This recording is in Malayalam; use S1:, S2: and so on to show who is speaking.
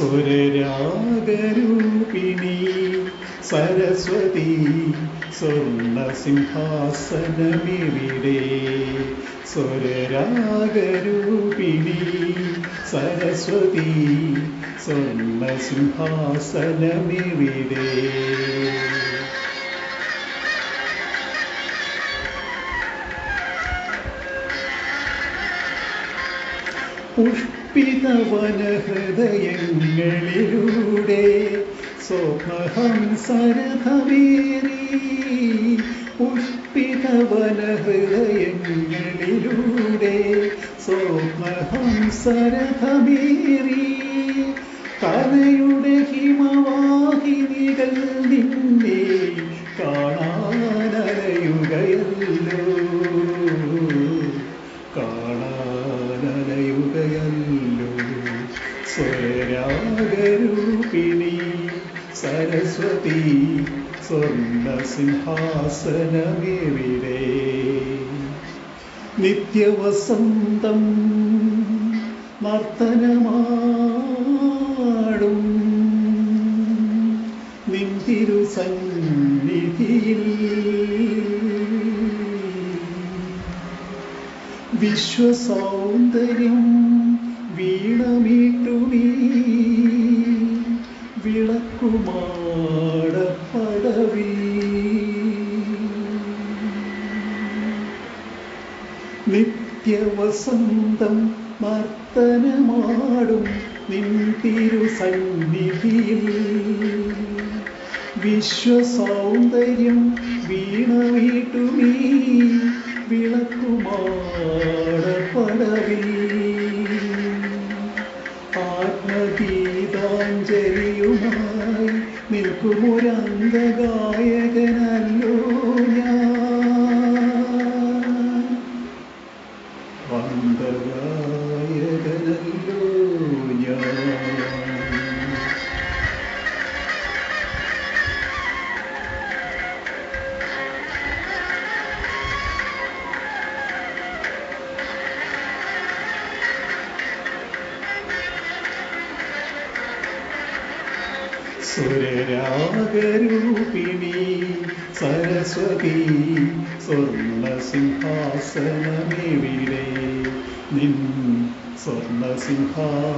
S1: സ്വരരാഗരൂപിണി സരസ്വതി സ്വർണസിംഹാസനമിവിടെ. സ്വരരാഗരൂപിണി സരസ്വതി സ്വർണസിംഹാസനമിവിടെ പുഷ്പിതവനഹൃദയങ്ങളിലൂടെ സ്വപ്നഹംസരഥമേറി പുഷ്പിതവനഹൃദയങ്ങളിലൂടെ സ്വപ്നഹംസരഥമേറി കലയുടെ ഹിമവാഹിനികൾ നിന്നെ സ്വരാഗരൂപിണി സരസ്വതി സ്വർണസിംഹാസനമെവിടെ നിത്യവസന്തം നർത്തനമാടും. നിന്തിരു സന്നിധിയിൽ വിശ്വസൗന്ദര്യം വീണമീട്ടുമീ വിളക്കുമാടപ്പടവി. നിത്യവസന്തം നർത്തനമാടും നിൻ തിരുസന്നിധിയിൽ. വിശ്വസൗന്ദര്യം വീണവീട്ടുമീ ആത്മഗീതാഞ്ജലിയുമായി നിൽക്കുമൊരംഗഗായകനല്ലോ സുരരാഗരൂപിണി സരസ്വതി സ്വർണസിംഹാസനമെവിടെ. നിൻ സ്വർണസിംഹാസനമെവിടെ.